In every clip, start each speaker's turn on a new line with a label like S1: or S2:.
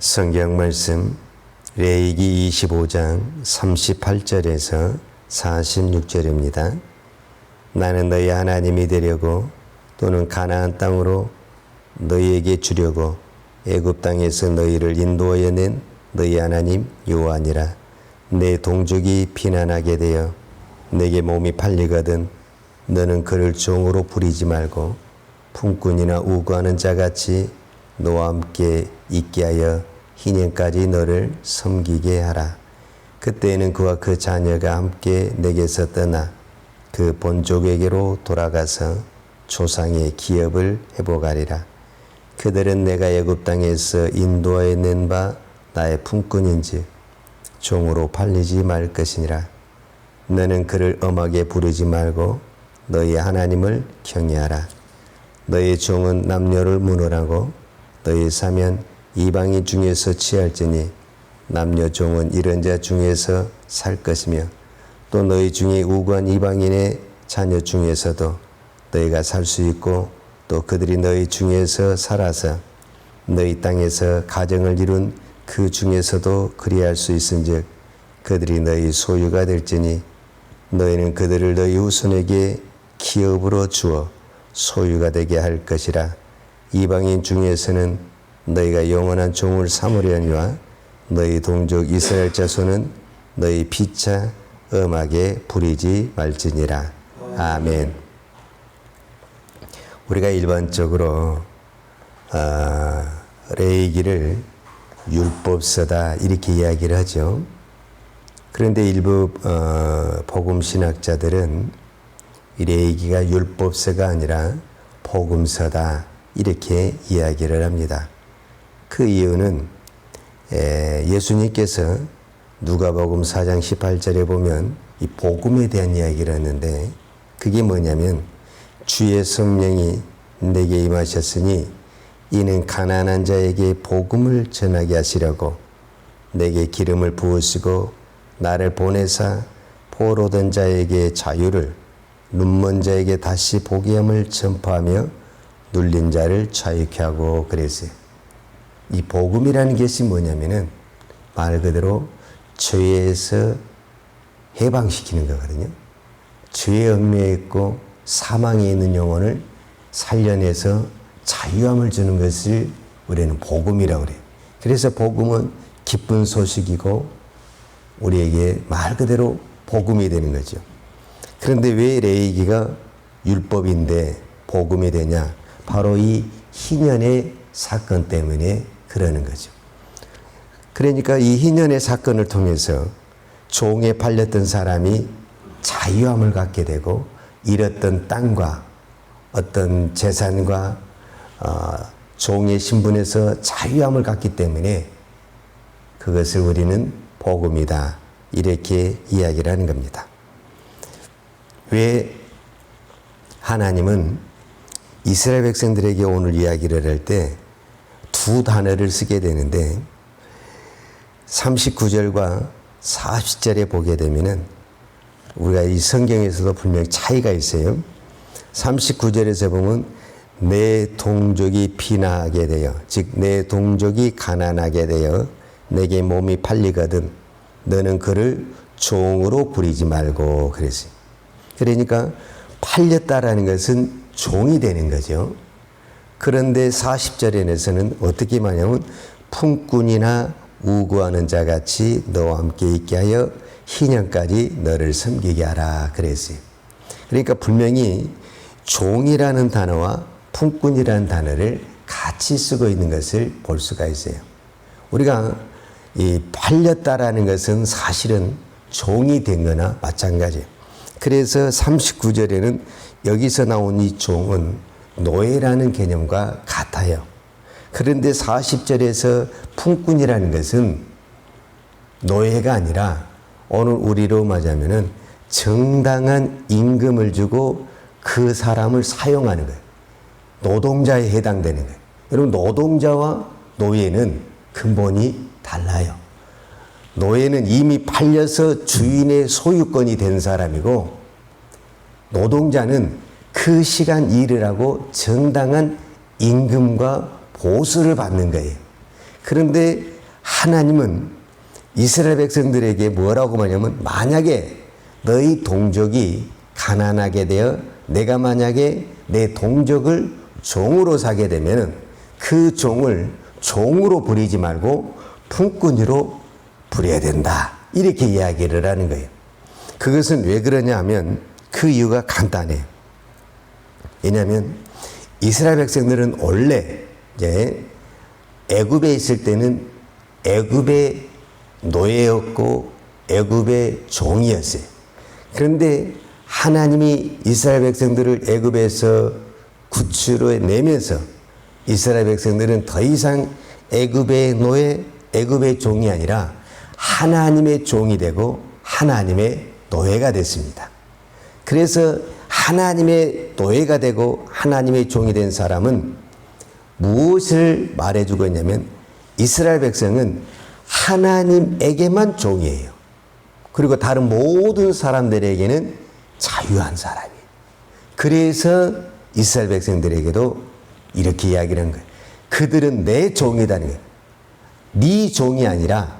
S1: 성경 말씀 레이기 25장 38절에서 46절입니다. 나는 너희 하나님이 되려고 또는 가나안 땅으로 너희에게 주려고 애굽 땅에서 너희를 인도하여 낸 너희 하나님 여호와니라 내 동족이 피난하게 되어 내게 몸이 팔리거든 너는 그를 종으로 부리지 말고 품꾼이나 우고하는 자같이 너와 함께 있게 하여 희년까지 너를 섬기게 하라. 그때에는 그와 그 자녀가 함께 내게서 떠나 그 본족에게로 돌아가서 조상의 기업을 회복하리라. 그들은 내가 애굽 땅에서 인도하여 낸바 나의 품꾼인지 종으로 팔리지 말 것이니라. 너는 그를 엄하게 부르지 말고 너희 하나님을 경외하라. 너희 종은 남녀를 문호라고 너희 사면 이방인 중에서 취할지니 남녀 종은 이런 자 중에서 살 것이며 또 너희 중에 우관 이방인의 자녀 중에서도 너희가 살 수 있고 또 그들이 너희 중에서 살아서 너희 땅에서 가정을 이룬 그 중에서도 그리할 수 있은즉 그들이 너희 소유가 될지니 너희는 그들을 너희 후손에게 기업으로 주어 소유가 되게 할 것이라 이방인 중에서는 너희가 영원한 종을 삼으려니와 너희 동족 이스라엘 자손은 너희 피차 음하게 부리지 말지니라 아멘. 우리가 일반적으로 어, 레이기를 율법서다 이렇게 이야기를 하죠. 그런데 일부 어, 복음 신학자들은 이 레이기가 율법서가 아니라 복음서다 이렇게 이야기를 합니다. 그 이유는 에, 예수님께서 누가복음 4장 18절에 보면 이 복음에 대한 이야기를 하는데 그게 뭐냐면 주의 성령이 내게 임하셨으니 이는 가난한 자에게 복음을 전하게 하시려고 내게 기름을 부으시고 나를 보내사 포로된 자에게 자유를 눈먼 자에게 다시 함을 전파하며 눌린 자를 자유케 하고 그랬어요. 이 복음이라는 것이 뭐냐면은 말 그대로 죄에서 해방시키는 거거든요. 죄의 얽매여 있고 사망에 있는 영혼을 살려내서 자유함을 주는 것을 우리는 복음이라고 그래요. 그래서 복음은 기쁜 소식이고 우리에게 말 그대로 복음이 되는 거죠. 그런데 왜 레이기가 율법인데 복음이 되냐? 바로 이 희년의 사건 때문에 그러는 거죠. 그러니까 이 희년의 사건을 통해서 종에 팔렸던 사람이 자유함을 갖게 되고 잃었던 땅과 어떤 재산과 어, 종의 신분에서 자유함을 갖기 때문에 그것을 우리는 복음이다 이렇게 이야기를 하는 겁니다. 왜 하나님은 이스라엘 백성들에게 오늘 이야기를 할 때 두 단어를 쓰게 되는데 39절과 40절에 보게 되면은 우리가 이 성경에서도 분명히 차이가 있어요. 39절에서 보면 내 동족이 피나게 되어 즉 내 동족이 가난하게 되어 내게 몸이 팔리거든 너는 그를 종으로 부리지 말고 그랬어요. 그러니까 팔렸다라는 것은 종이 되는 거죠. 그런데 40절에서는 어떻게 말하냐면 품꾼이나 우구하는 자 같이 너와 함께 있게 하여 희년까지 너를 섬기게 하라 그랬어요. 그러니까 분명히 종이라는 단어와 품꾼이라는 단어를 같이 쓰고 있는 것을 볼 수가 있어요. 우리가 이 팔렸다라는 것은 사실은 종이 된 거나 마찬가지예요. 그래서 39절에는 여기서 나온 이 종은 노예라는 개념과 같아요. 그런데 40절에서 품꾼이라는 것은 노예가 아니라 오늘 우리로 맞으면은 정당한 임금을 주고 그 사람을 사용하는 거예요. 노동자에 해당되는 거예요. 여러분, 노동자와 노예는 근본이 달라요. 노예는 이미 팔려서 주인의 소유권이 된 사람이고, 노동자는 그 시간 일을 하고 정당한 임금과 보수를 받는 거예요. 그런데 하나님은 이스라엘 백성들에게 뭐라고 말하냐면 만약에 너희 동족이 가난하게 되어 내가 만약에 내 동족을 종으로 사게 되면은 그 종을 종으로 부리지 말고 품꾼이로 부려야 된다. 이렇게 이야기를 하는 거예요. 그것은 왜 그러냐 하면 그 이유가 간단해요. 왜냐하면 이스라엘 백성들은 원래 이제 애굽에 있을 때는 애굽의 노예였고 애굽의 종이었어요. 그런데 하나님이 이스라엘 백성들을 애굽에서 구출해 내면서 이스라엘 백성들은 더 이상 애굽의 노예, 애굽의 종이 아니라 하나님의 종이 되고 하나님의 노예가 됐습니다. 그래서 하나님의 노예가 되고 하나님의 종이 된 사람은 무엇을 말해주고 있냐면 이스라엘 백성은 하나님에게만 종이에요. 그리고 다른 모든 사람들에게는 자유한 사람이에요. 그래서 이스라엘 백성들에게도 이렇게 이야기를 한 거예요. 그들은 내 종이다는 거예요. 네 종이 아니라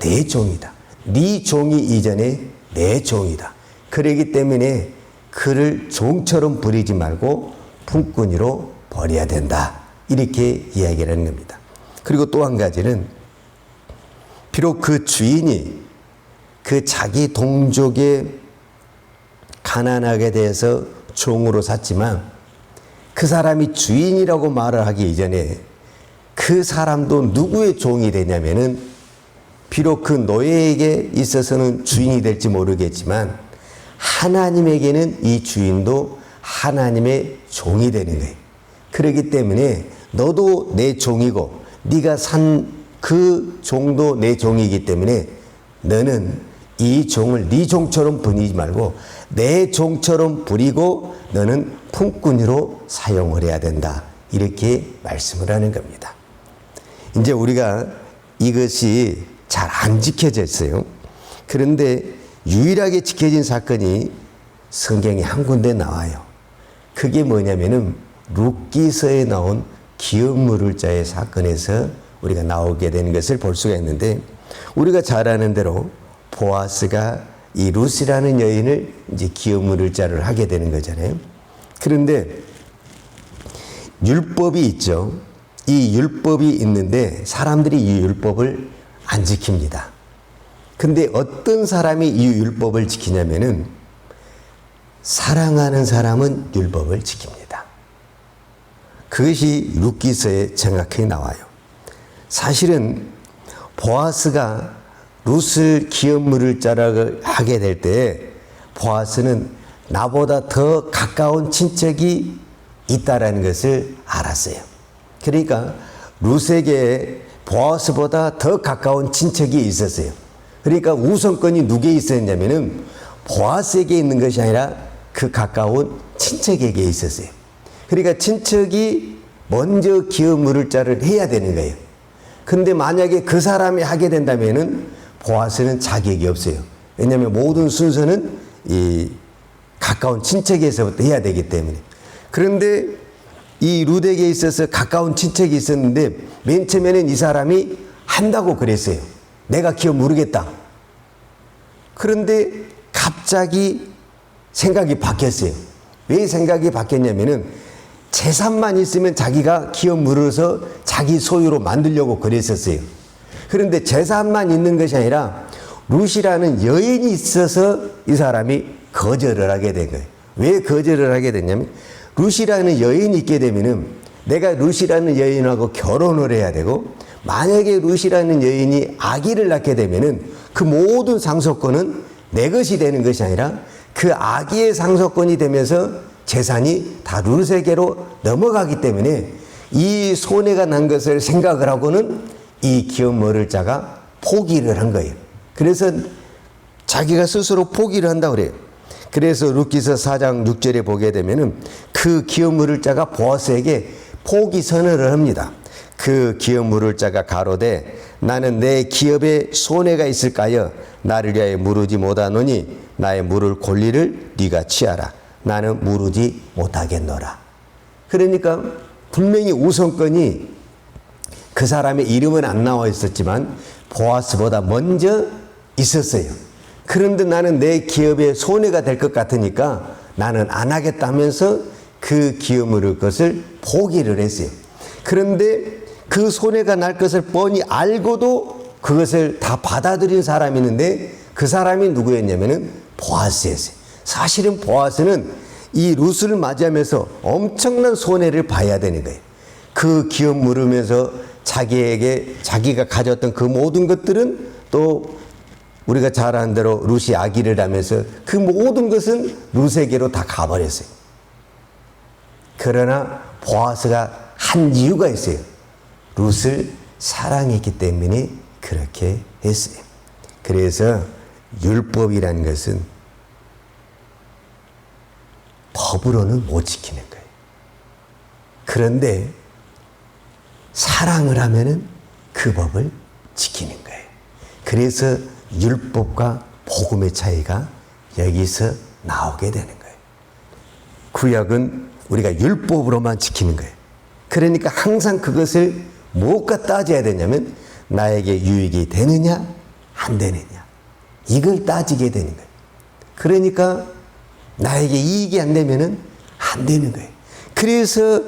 S1: 내 종이다. 네 종이 이전에 내 종이다. 그러기 때문에 그를 종처럼 부리지 말고 품꾼이로 버려야 된다. 이렇게 이야기를 하는 겁니다. 그리고 또 한 가지는 비록 그 주인이 그 자기 동족의 가난하게 대해서 종으로 샀지만 그 사람이 주인이라고 말을 하기 이전에 그 사람도 누구의 종이 되냐면은 비록 그 노예에게 있어서는 주인이 될지 모르겠지만 하나님에게는 이 주인도 하나님의 종이 되는 거예요. 그렇기 때문에 너도 내 종이고 네가 산 그 종도 내 종이기 때문에 너는 이 종을 네 종처럼 부리지 말고 내 종처럼 부리고 너는 품꾼으로 사용을 해야 된다. 이렇게 말씀을 하는 겁니다. 이제 우리가 이것이 잘 안 지켜졌어요. 그런데 유일하게 지켜진 사건이 성경에 한 군데 나와요. 그게 뭐냐면은 룻기서에 나온 기업 물을 자의 사건에서 우리가 나오게 되는 것을 볼 수가 있는데 우리가 잘 아는 대로 보아스가 이 루시라는 여인을 이제 기업 물을 자를 하게 되는 거잖아요. 그런데 율법이 있죠. 이 율법이 있는데 사람들이 이 율법을 안 지킵니다. 근데 어떤 사람이 이 율법을 지키냐면은 사랑하는 사람은 율법을 지킵니다. 그것이 룻기서에 정확히 나와요. 사실은 보아스가 룻을 기업물을 자락을 하게 될때 보아스는 나보다 더 가까운 친척이 있다라는 것을 알았어요. 그러니까 룻에게 보아스보다 더 가까운 친척이 있었어요. 그러니까 우선권이 누구에 있었냐면은 보아스에게 있는 것이 아니라 그 가까운 친척에게 있었어요. 그러니까 친척이 먼저 기업물을 자를 해야 되는 거예요. 근데 만약에 그 사람이 하게 된다면은 보아스는 자격이 없어요. 왜냐하면 모든 순서는 이 가까운 친척에서부터 해야 되기 때문에. 그런데 이 루덱에 있어서 가까운 친척이 있었는데 맨 처음에는 이 사람이 한다고 그랬어요. 내가 기업 모르겠다. 그런데 갑자기 생각이 바뀌었어요. 왜 생각이 바뀌었냐면은 재산만 있으면 자기가 기업 물어서 자기 소유로 만들려고 그랬었어요. 그런데 재산만 있는 것이 아니라 루시라는 여인이 있어서 이 사람이 거절을 하게 된 거예요. 왜 거절을 하게 됐냐면 루시라는 여인이 있게 되면은 내가 루시라는 여인하고 결혼을 해야 되고 만약에 루시라는 여인이 아기를 낳게 되면은 그 모든 상속권은 내 것이 되는 것이 아니라 그 아기의 상속권이 되면서 재산이 다 루세계로 넘어가기 때문에 이 손해가 난 것을 생각을 하고는 이 기업 머를 자가 포기를 한 거예요. 그래서 자기가 스스로 포기를 한다고 그래요. 그래서 루키서 4장 6절에 보게 되면은 그 기업 물을 자가 보아스에게 포기 선언을 합니다. 그 기업 물을 자가 가로되 나는 내 기업에 손해가 있을까여 나를 위하여 무르지 못하노니 나의 물을 권리를 네가 취하라. 나는 무르지 못하겠노라. 그러니까 분명히 우선권이 그 사람의 이름은 안 나와 있었지만 보아스보다 먼저 있었어요. 그런데 나는 내 기업에 손해가 될 것 같으니까 나는 안 하겠다 면서 그 기업 물을 것을 포기를 했어요. 그런데 그 손해가 날 것을 뻔히 알고도 그것을 다 받아들인 사람이 있는데 그 사람이 누구였냐면은 보아스였어요. 사실은 보아스는 이 루스를 맞이하면서 엄청난 손해를 봐야 되는 거예요. 그 기업 물으면서 자기에게 자기가 가졌던 그 모든 것들은 또 우리가 잘 아는 대로 루시 아기를 하면서 그 모든 것은 루스에게로 다 가버렸어요. 그러나 보아스가 한 이유가 있어요. 룻을 사랑했기 때문에 그렇게 했어요. 그래서 율법이라는 것은 법으로는 못 지키는 거예요. 그런데 사랑을 하면은 그 법을 지키는 거예요. 그래서 율법과 복음의 차이가 여기서 나오게 되는 거예요. 구약은 우리가 율법으로만 지키는 거예요. 그러니까 항상 그것을 무엇과 따져야 되냐면 나에게 유익이 되느냐 안 되느냐 이걸 따지게 되는 거예요. 그러니까 나에게 이익이 안 되면은 안 되는 거예요. 그래서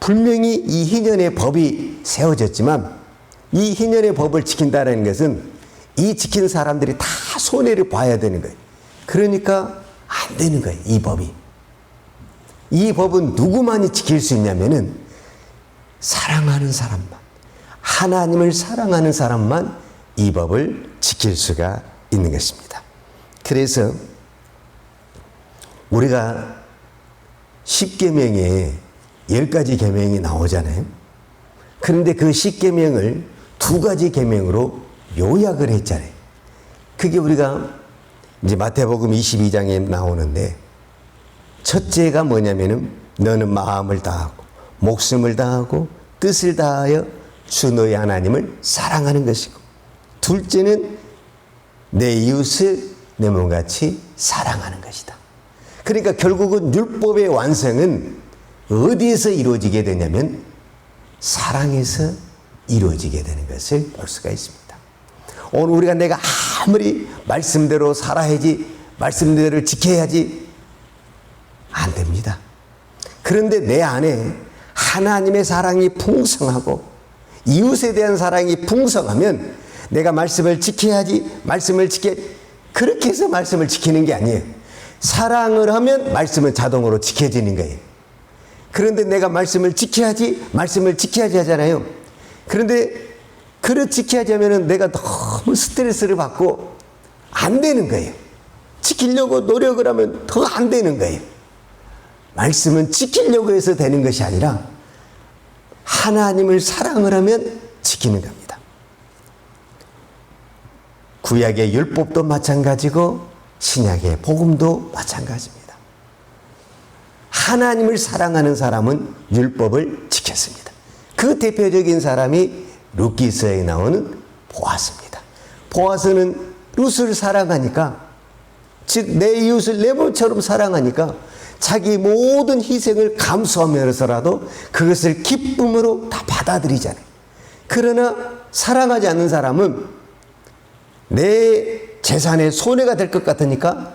S1: 분명히 이 희년의 법이 세워졌지만 이 희년의 법을 지킨다는 것은 이 지킨 사람들이 다 손해를 봐야 되는 거예요. 그러니까 안 되는 거예요. 이 법이. 이 법은 누구만이 지킬 수 있냐면은 사랑하는 사람만, 하나님을 사랑하는 사람만 이 법을 지킬 수가 있는 것입니다. 그래서 우리가 10계명에 10가지 계명이 나오잖아요. 그런데 그 10계명을 두 가지 계명으로 요약을 했잖아요. 그게 우리가 이제 마태복음 22장에 나오는데 첫째가 뭐냐면은 너는 마음을 다하고 목숨을 다하고 뜻을 다하여 주 너의 하나님을 사랑하는 것이고 둘째는 내 이웃을 내 몸같이 사랑하는 것이다. 그러니까 결국은 율법의 완성은 어디에서 이루어지게 되냐면 사랑에서 이루어지게 되는 것을 볼 수가 있습니다. 오늘 우리가 내가 아무리 말씀대로 살아야지, 말씀대로 지켜야지 안 됩니다. 그런데 내 안에 하나님의 사랑이 풍성하고 이웃에 대한 사랑이 풍성하면 내가 말씀을 지켜야지, 말씀을 지켜 그렇게 해서 말씀을 지키는 게 아니에요. 사랑을 하면 말씀은 자동으로 지켜지는 거예요. 그런데 내가 말씀을 지켜야지, 말씀을 지켜야지 하잖아요. 그런데 그를 지켜야지 하면은 내가 너무 스트레스를 받고 안 되는 거예요. 지키려고 노력을 하면 더 안 되는 거예요. 말씀은 지키려고 해서 되는 것이 아니라 하나님을 사랑을 하면 지키는 겁니다. 구약의 율법도 마찬가지고 신약의 복음도 마찬가지입니다. 하나님을 사랑하는 사람은 율법을 지켰습니다. 그 대표적인 사람이 루키스에 나오는 보아스입니다. 보아스는 룻을 사랑하니까 즉 내 이웃을 내 몸처럼 사랑하니까 자기 모든 희생을 감수하면서라도 그것을 기쁨으로 다 받아들이잖아요. 그러나 사랑하지 않는 사람은 내 재산에 손해가 될 것 같으니까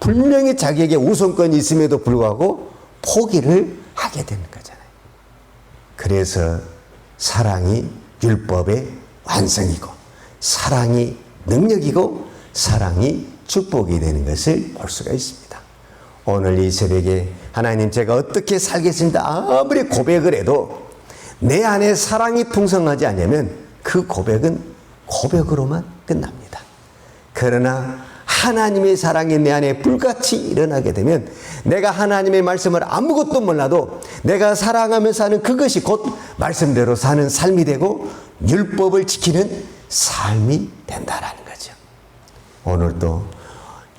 S1: 분명히 자기에게 우선권이 있음에도 불구하고 포기를 하게 되는 거잖아요. 그래서 사랑이 율법의 완성이고 사랑이 능력이고 사랑이 축복이 되는 것을 볼 수가 있습니다. 오늘 이 새벽에 하나님 제가 어떻게 살겠습니다. 아무리 고백을 해도 내 안에 사랑이 풍성하지 않으면 그 고백은 고백으로만 끝납니다. 그러나 하나님의 사랑이 내 안에 불같이 일어나게 되면 내가 하나님의 말씀을 아무것도 몰라도 내가 사랑하며 사는 그것이 곧 말씀대로 사는 삶이 되고 율법을 지키는 삶이 된다라는 거죠. 오늘도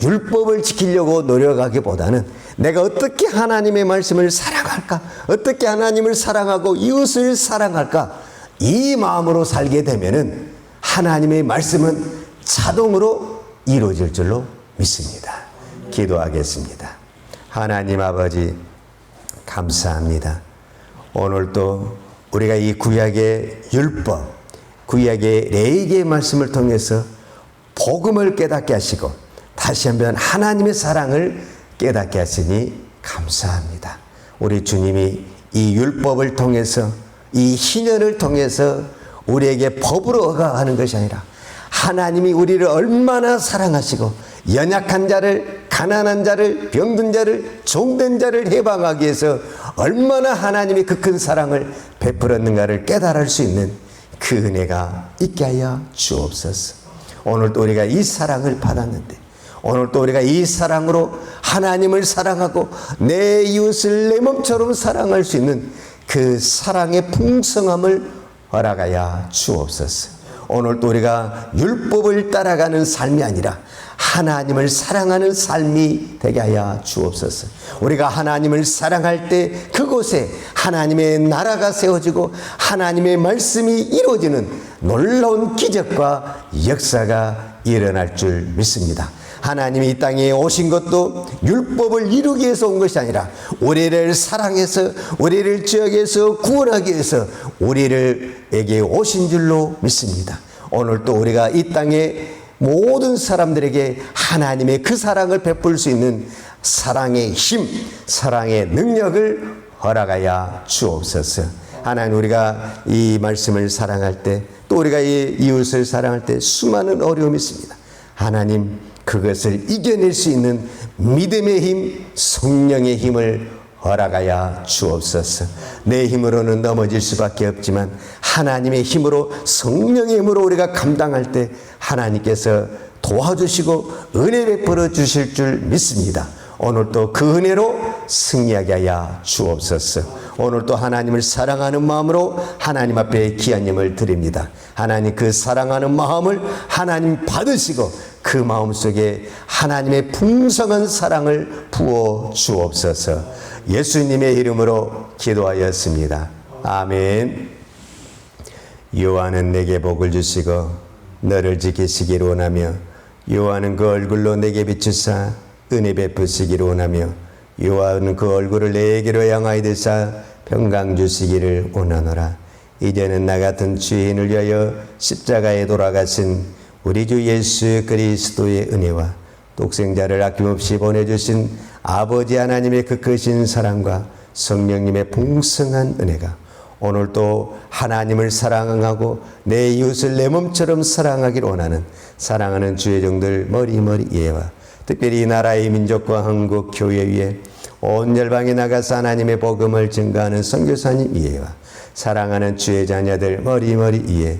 S1: 율법을 지키려고 노력하기보다는 내가 어떻게 하나님의 말씀을 사랑할까? 어떻게 하나님을 사랑하고 이웃을 사랑할까? 이 마음으로 살게 되면은 하나님의 말씀은 자동으로 이루어질 줄로 믿습니다. 기도하겠습니다. 하나님 아버지, 감사합니다. 오늘도 우리가 이 구약의 율법, 구약의 레이기의 말씀을 통해서 복음을 깨닫게 하시고 다시 한번 하나님의 사랑을 깨닫게 하시니 감사합니다. 우리 주님이 이 율법을 통해서 이 희년을 통해서 우리에게 법으로 허가하는 것이 아니라 하나님이 우리를 얼마나 사랑하시고 연약한 자를 가난한 자를 병든 자를 종된 자를 해방하기 위해서 얼마나 하나님이 그 큰 사랑을 베풀었는가를 깨달을 수 있는 그 은혜가 있게 하여 주옵소서. 오늘도 우리가 이 사랑을 받았는데 오늘도 우리가 이 사랑으로 하나님을 사랑하고 내 이웃을 내 몸처럼 사랑할 수 있는 그 사랑의 풍성함을 허락하여 주옵소서. 오늘도 우리가 율법을 따라가는 삶이 아니라 하나님을 사랑하는 삶이 되게 하여 주옵소서. 우리가 하나님을 사랑할 때 그곳에 하나님의 나라가 세워지고 하나님의 말씀이 이루어지는 놀라운 기적과 역사가 일어날 줄 믿습니다. 하나님이 이 땅에 오신 것도 율법을 이루기 위해서 온 것이 아니라 우리를 사랑해서 우리를 지역에서 구원하기 위해서 우리를에게 오신 줄로 믿습니다. 오늘 또 우리가 이 땅에 모든 사람들에게 하나님의 그 사랑을 베풀 수 있는 사랑의 힘, 사랑의 능력을 허락하여 주옵소서. 하나님 우리가 이 말씀을 사랑할 때 또 우리가 이 이웃을 사랑할 때 수많은 어려움이 있습니다. 하나님 그것을 이겨낼 수 있는 믿음의 힘, 성령의 힘을 허락하여 주옵소서. 내 힘으로는 넘어질 수밖에 없지만 하나님의 힘으로 성령의 힘으로 우리가 감당할 때 하나님께서 도와주시고 은혜 베풀어 주실 줄 믿습니다. 오늘도 그 은혜로 승리하게 하여 주옵소서. 오늘도 하나님을 사랑하는 마음으로 하나님 앞에 기한님을 드립니다. 하나님 그 사랑하는 마음을 하나님 받으시고 그 마음 속에 하나님의 풍성한 사랑을 부어 주옵소서. 예수님의 이름으로 기도하였습니다. 아멘. 요한은 내게 복을 주시고 너를 지키시기를 원하며 요한은 그 얼굴로 내게 비추사 은혜 베푸시기를 원하며 요한은 그 얼굴을 내게로 향하여 드사 평강 주시기를 원하노라 이제는 나 같은 죄인을 위하여 십자가에 돌아가신 우리 주 예수 그리스도의 은혜와 독생자를 아낌없이 보내주신 아버지 하나님의 그 크신 사랑과 성령님의 풍성한 은혜가 오늘도 하나님을 사랑하고 내 이웃을 내 몸처럼 사랑하기를 원하는 사랑하는 주의 종들 머리머리 예와 특별히 이 나라의 민족과 한국 교회 위에 온 열방에 나가서 하나님의 복음을 증가하는 선교사님 이해와 사랑하는 주의 자녀들 머리머리 이해